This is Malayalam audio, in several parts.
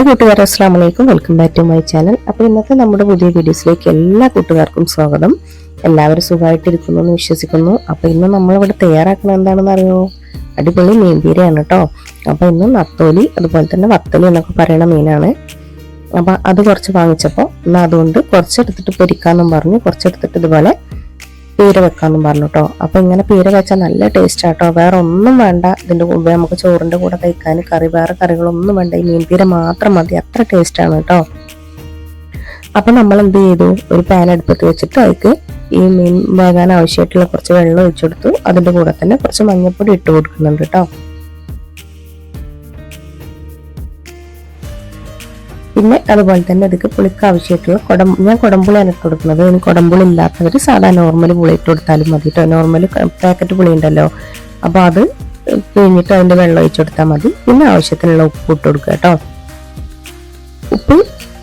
ഹായ് കൂട്ടുകാർ അസ്സാം വലൈക്കും welcome back to my channel. അപ്പോൾ ഇന്നത്തെ നമ്മുടെ പുതിയ വീഡിയോസിലേക്ക് എല്ലാ കൂട്ടുകാർക്കും സ്വാഗതം. എല്ലാവരും സുഖമായിട്ടിരിക്കുന്നു എന്ന് വിശ്വസിക്കുന്നു. അപ്പോൾ ഇന്ന് നമ്മളിവിടെ തയ്യാറാക്കുന്നത് എന്താണെന്ന് അറിയോ? അടിപൊളി മീൻപീരയാണ് കേട്ടോ അപ്പോൾ ഇന്ന് നത്തോലി അതുപോലെ തന്നെ വത്തലി എന്നൊക്കെ പറയുന്ന മീനാണ്. അപ്പോൾ അത് കുറച്ച് വാങ്ങിച്ചപ്പോൾ എന്നാൽ അതുകൊണ്ട് കുറച്ചെടുത്തിട്ട് പൊരിക്കാമെന്നും പറഞ്ഞു. കുറച്ചെടുത്തിട്ട് ഇതുപോലെ പീര വെക്കാമെന്നും പറഞ്ഞു കേട്ടോ അപ്പോൾ ഇങ്ങനെ പീര വെച്ചാൽ നല്ല ടേസ്റ്റ് ആട്ടോ. വേറെ ഒന്നും വേണ്ട. ഇതിന്റെ കൂടെ നമുക്ക് ചോറിന്റെ കൂടെ കഴിക്കാൻ കറി വേറെ കറികളൊന്നും വേണ്ട. ഈ മീൻ പീര മാത്രം മതി. അത്ര ടേസ്റ്റാണ് കേട്ടോ. അപ്പം നമ്മൾ എന്ത് ചെയ്തു? ഒരു പാൻ അടുപ്പത്ത് വെച്ചിട്ട് അതിക്ക് ഈ മീൻ വേകാൻ ആവശ്യമായിട്ടുള്ള കുറച്ച് വെള്ളം ഒഴിച്ചെടുത്തു അതിന്റെ കൂടെ തന്നെ കുറച്ച് മഞ്ഞൾപ്പൊടി ഇട്ട് കൊടുക്കുന്നുണ്ട് കേട്ടോ. പിന്നെ അതുപോലെ തന്നെ ഇതിക്ക് പുളിക്ക് ആവശ്യമായിട്ടുള്ള കുടം ഞാൻ കുടമ്പുളിയാണ് ഇട്ട് കൊടുക്കുന്നത്. ഇനി കുടംപുളി ഇല്ലാത്തവർ സാധാ നോർമൽ പുളി ഇട്ട് കൊടുത്താലും മതി കേട്ടോ നോർമൽ പാക്കറ്റ് പുളി ഉണ്ടല്ലോ. അപ്പോൾ അത് പിഴിഞ്ഞിട്ട് അതിന്റെ വെള്ളം ഒഴിച്ചു കൊടുത്താൽ മതി. പിന്നെ ആവശ്യത്തിനുള്ള ഉപ്പ് ഇട്ട് കൊടുക്കുക കേട്ടോ ഉപ്പ്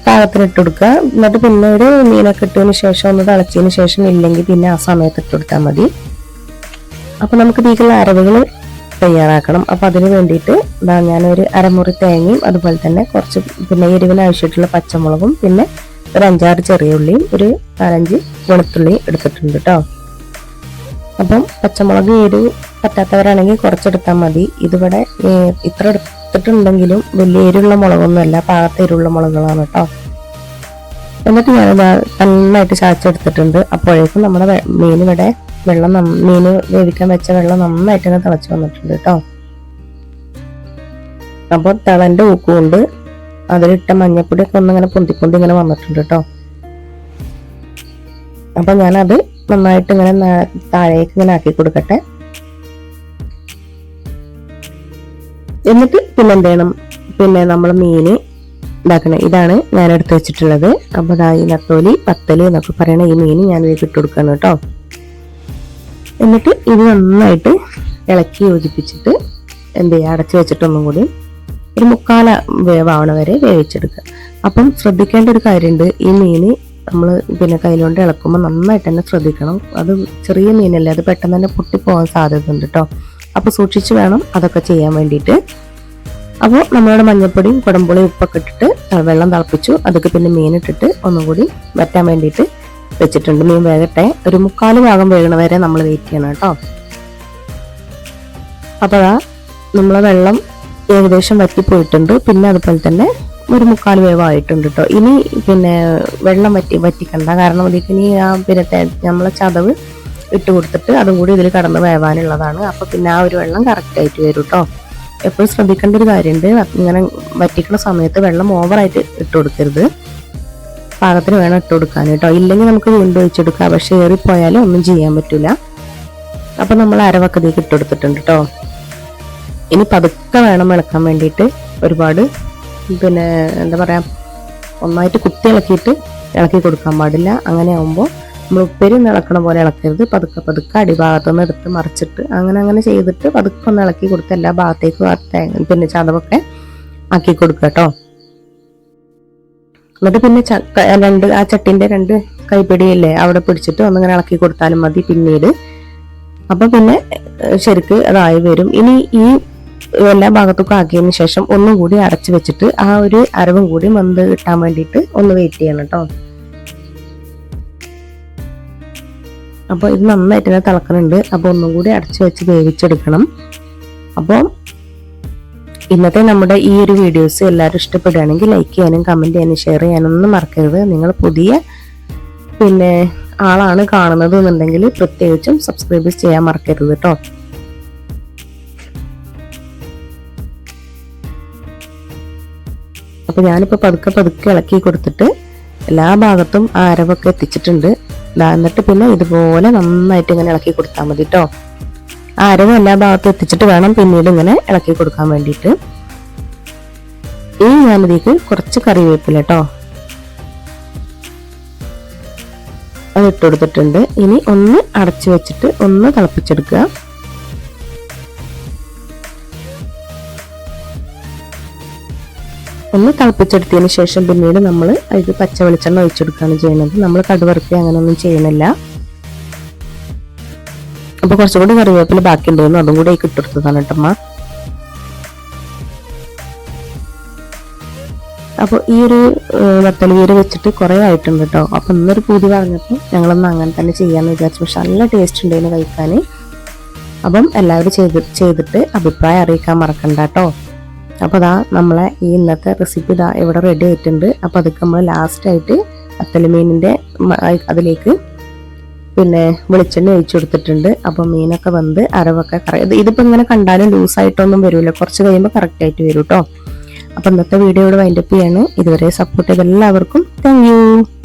പാകത്തിന് ഇട്ട് കൊടുക്കുക. എന്നിട്ട് പിന്നെ ഒരു മീനൊക്കെ ഇട്ടതിന് ശേഷം ഒന്ന് തിളച്ചതിന് ശേഷം ഇല്ലെങ്കിൽ പിന്നെ ആ സമയത്ത് ഇട്ട് കൊടുത്താൽ മതി. അപ്പോൾ നമുക്ക് ഇതിലേക്കുള്ള അരവുകൾ തയ്യാറാക്കണം. അപ്പോൾ അതിന് വേണ്ടിയിട്ട് ഇതാ ഞാനൊരു അരമുറി തേങ്ങയും അതുപോലെ തന്നെ കുറച്ച് പിന്നെ എരിവിന് ആവശ്യമായിട്ടുള്ള പച്ചമുളകും പിന്നെ ഒരു അഞ്ചാറ് ചെറിയ ഉള്ളിയും ഒരു നാലഞ്ച് വെളുത്തുള്ളിയും എടുത്തിട്ടുണ്ട് കേട്ടോ അപ്പം പച്ചമുളക് എരിവ് പറ്റാത്തവരാണെങ്കിൽ കുറച്ചെടുത്താൽ മതി. ഇതിവിടെ ഇത്ര എടുത്തിട്ടുണ്ടെങ്കിലും വലിയ എരിവുള്ള മുളകൊന്നുമല്ല പാകത്തെ എരിവുള്ള മുളകുകളാണ് കേട്ടോ എന്നിട്ട് ഞാനിത് നന്നായിട്ട് ചാച്ചെടുത്തിട്ടുണ്ട് അപ്പോഴേക്കും നമ്മുടെ മീൻ ഇവിടെ വെള്ളം മീന് വേവിക്കാൻ വെച്ച വെള്ളം നന്നായിട്ട് തന്നെ തിളച്ച് വന്നിട്ടുണ്ട് കേട്ടോ. അപ്പോൾ ഉപ്പ് കൊണ്ട് അതിലിട്ട മഞ്ഞപ്പൊടി ഒക്കെ പൊന്തി ഇങ്ങനെ വന്നിട്ടുണ്ട് കേട്ടോ. അപ്പൊ ഞാനത് നന്നായിട്ട് ഇങ്ങനെ താഴേക്ക് ഇങ്ങനെ ആക്കി കൊടുക്കട്ടെ. എന്നിട്ട് പിന്നെ എന്ത് ചെയ്യണം? പിന്നെ നമ്മൾ മീന് ഇതാക്കണം. ഇതാണ് ഞാൻ എടുത്ത് വെച്ചിട്ടുള്ളത്. അപ്പൊ ഈ നത്തോലി പത്തൽ എന്നൊക്കെ പറയണ ഈ മീൻ ഞാൻ ഇതിലേക്ക് ഇട്ട് കൊടുക്കണം കേട്ടോ. എന്നിട്ട് ഇത് നന്നായിട്ട് ഇളക്കി യോജിപ്പിച്ചിട്ട് എന്ത് ചെയ്യുക അടച്ചു വെച്ചിട്ടൊന്നും കൂടി ഒരു മുക്കാല വേവാവണ വരെ വേവിച്ചെടുക്കുക. അപ്പം ശ്രദ്ധിക്കേണ്ട ഒരു കാര്യമുണ്ട് ഈ മീൻ നമ്മൾ പിന്നെ കയ്യിലോണ്ട് ഇളക്കുമ്പോൾ നന്നായിട്ട് തന്നെ ശ്രദ്ധിക്കണം. അത് ചെറിയ മീനല്ലേ അത് പെട്ടെന്ന് തന്നെ പൊട്ടിപ്പോകാൻ സാധ്യത ഉണ്ട് കേട്ടോ. അപ്പോൾ സൂക്ഷിച്ച് വേണം അതൊക്കെ ചെയ്യാൻ വേണ്ടിയിട്ട്. അപ്പോൾ നമ്മളുടെ മഞ്ഞപ്പൊടിയും കുടമ്പുളിയും ഉപ്പൊക്കെ ഇട്ടിട്ട് വെള്ളം തിളപ്പിച്ചു അതൊക്കെ പിന്നെ മീനിട്ടിട്ട് ഒന്നും കൂടി വറ്റാൻ വേണ്ടിയിട്ട് വെച്ചിട്ടുണ്ട്. മീൻ വേകട്ടെ. ഒരു മുക്കാൽ ഭാഗം വേകണ വരെ നമ്മൾ വെയിറ്റ് ചെയ്യണം കേട്ടോ. അപ്പോൾ അതാ നമ്മളെ വെള്ളം ഏകദേശം വറ്റിപ്പോയിട്ടുണ്ട്. പിന്നെ അതുപോലെ തന്നെ ഒരു മുക്കാൽ വേവായിട്ടുണ്ട് കേട്ടോ. ഇനി പിന്നെ വെള്ളം വറ്റി വറ്റിക്കണ്ട. കാരണം അതിലേക്ക് ഇനി ആ പിന്നെ നമ്മളെ ചതവ് ഇട്ട് കൊടുത്തിട്ട് അതും കൂടി ഇതിൽ കടന്ന് വേവാനുള്ളതാണ്. അപ്പോൾ പിന്നെ ആ ഒരു വെള്ളം കറക്റ്റ് ആയിട്ട് വരും കേട്ടോ. എപ്പോഴും ശ്രദ്ധിക്കേണ്ട ഒരു കാര്യമുണ്ട് ഇങ്ങനെ വറ്റിക്കുന്ന സമയത്ത് വെള്ളം ഓവറായിട്ട് ഇട്ട് കൊടുക്കരുത്. പാകത്തിന് വേണം ഇട്ട് കൊടുക്കാൻ കേട്ടോ. ഇല്ലെങ്കിൽ നമുക്ക് വീണ്ടും ഒഴിച്ചെടുക്കാം. പക്ഷെ ഏറിപ്പോയാലും ഒന്നും ചെയ്യാൻ പറ്റില്ല അപ്പോൾ നമ്മൾ അരവക്കതേക്ക് ഇട്ട് കൊടുത്തിട്ടുണ്ട് കേട്ടോ. ഇനി പതുക്കെ വേണം ഇളക്കാൻ വേണ്ടിയിട്ട് ഒരുപാട് പിന്നെ എന്താ പറയുക ഒന്നായിട്ട് കുത്തി ഇളക്കിയിട്ട് ഇളക്കി കൊടുക്കാൻ പാടില്ല. അങ്ങനെ ആകുമ്പോൾ നമ്മൾ ഉപ്പേരി ഒന്ന് ഇളക്കണ പോലെ ഇളക്കരുത്. പതുക്കെ പതുക്കെ അടിഭാഗത്തുനിന്ന് എടുത്ത് മറിച്ചിട്ട് അങ്ങനെ അങ്ങനെ ചെയ്തിട്ട് പതുക്കെ ഒന്ന് ഇളക്കി കൊടുത്ത് എല്ലാ ഭാഗത്തേക്കും പിന്നെ ചതവൊക്കെ ആക്കി കൊടുക്കുക കേട്ടോ. എന്നിട്ട് പിന്നെ രണ്ട് ആ ചട്ടിന്റെ രണ്ട് കൈപ്പിടിയില്ലേ അവിടെ പിടിച്ചിട്ട് ഒന്നിങ്ങനെ ഇളക്കി കൊടുത്താലും മതി പിന്നീട്. അപ്പൊ പിന്നെ ശരിക്ക് അതായി വരും. ഇനി ഈ എല്ലാ ഭാഗത്തേക്കും ആക്കിയതിന് ശേഷം ഒന്നും കൂടി അടച്ചു വെച്ചിട്ട് ആ ഒരു അരവും കൂടി മന്ത് കിട്ടാൻ വേണ്ടിയിട്ട് ഒന്ന് വെയിറ്റ് ചെയ്യണം കേട്ടോ അപ്പോൾ ഇത് നന്നായിട്ട് തന്നെ തിളക്കുന്നുണ്ട് അപ്പോൾ ഒന്നും കൂടി അടച്ചു വെച്ച് വേവിച്ചെടുക്കണം. അപ്പോൾ ഇന്നത്തെ നമ്മുടെ ഈ ഒരു വീഡിയോസ് എല്ലാവരും ഇഷ്ടപ്പെടുകയാണെങ്കിൽ ലൈക്ക് ചെയ്യാനും കമന്റ് ചെയ്യാനും ഷെയർ ചെയ്യാനും ഒന്നും മറക്കരുത്. നിങ്ങൾ പുതിയ പിന്നെ ആളാണ് കാണുന്നത് എന്നുണ്ടെങ്കിൽ പ്രത്യേകിച്ചും സബ്സ്ക്രൈബ് ചെയ്യാൻ മറക്കരുത് കേട്ടോ അപ്പോൾ ഞാനിപ്പോൾ പതുക്കെ പതുക്കെ ഇളക്കി കൊടുത്തിട്ട് എല്ലാ ഭാഗത്തും ആ അരവൊക്കെ എത്തിച്ചിട്ടുണ്ട്. എന്നിട്ട് പിന്നെ ഇതുപോലെ നന്നായിട്ട് ഇങ്ങനെ ഇളക്കി കൊടുത്താൽ മതി കേട്ടോ ആ അരവ് എല്ലാ ഭാഗത്തും എത്തിച്ചിട്ട് വേണം പിന്നീട് ഇങ്ങനെ ഇളക്കി കൊടുക്കാൻ വേണ്ടിയിട്ട്. ഇനി ഞാനിതേക്ക് കുറച്ച് കറിവേപ്പില കേട്ടോ അത് ഇട്ട് കൊടുത്തിട്ടുണ്ട്. ഇനി ഒന്ന് അടച്ചു വെച്ചിട്ട് ഒന്ന് തിളപ്പിച്ചെടുക്കുക. ഒന്ന് തിളപ്പിച്ചെടുത്തതിന് ശേഷം പിന്നീട് നമ്മൾ അതിൽ പച്ച വെളിച്ചെണ്ണ ഒഴിച്ചെടുക്കുകയാണ് ചെയ്യുന്നത്. നമ്മൾ കടുവറുക്കുക അങ്ങനെയൊന്നും ചെയ്യണില്ല അപ്പൊ കുറച്ചുകൂടി കറിവേപ്പില ബാക്കി ഉണ്ടായിരുന്നു അതും കൂടി അതിൽ കേട്ടമ്മ അപ്പോൾ ഈ ഒരു വത്തൽ വെച്ചിട്ട് കുറേ ആയിട്ടുണ്ട് കേട്ടോ. അപ്പോൾ ഇന്നൊരു പൂതി പറഞ്ഞപ്പോൾ ഞങ്ങളൊന്ന് അങ്ങനെ തന്നെ ചെയ്യാമെന്ന് വിചാരിച്ചു. പക്ഷെ നല്ല ടേസ്റ്റ് ഉണ്ടായിരുന്നു കഴിക്കാൻ. അപ്പം എല്ലാവരും ചെയ്ത് ചെയ്തിട്ട് അഭിപ്രായം അറിയിക്കാൻ മറക്കണ്ട കേട്ടോ. അപ്പോൾ അതാ നമ്മളെ ഈ ഇന്നത്തെ റെസിപ്പി ഇതാ ഇവിടെ റെഡി ആയിട്ടുണ്ട്. അപ്പോൾ അതൊക്കെ നമ്മൾ ലാസ്റ്റായിട്ട് അത്തലിമീനിന്റെ അതിലേക്ക് പിന്നെ വെളിച്ചെണ്ണ ഒഴിച്ചു കൊടുത്തിട്ടുണ്ട്. അപ്പോൾ മീനൊക്കെ വന്ന് അരവൊക്കെ കറ ഇത് ഇതിപ്പോൾ ഇങ്ങനെ കണ്ടാലും ലൂസായിട്ടൊന്നും വരില്ല കുറച്ച് കഴിയുമ്പോൾ കറക്റ്റായിട്ട് വരും കേട്ടോ അപ്പോൾ ഇന്നത്തെ വീഡിയോയോട് വൈൻഡപ്പ് ചെയ്യാണ്. ഇതുവരെ സപ്പോർട്ട് ചെയ്ത എല്ലാവർക്കും താങ്ക്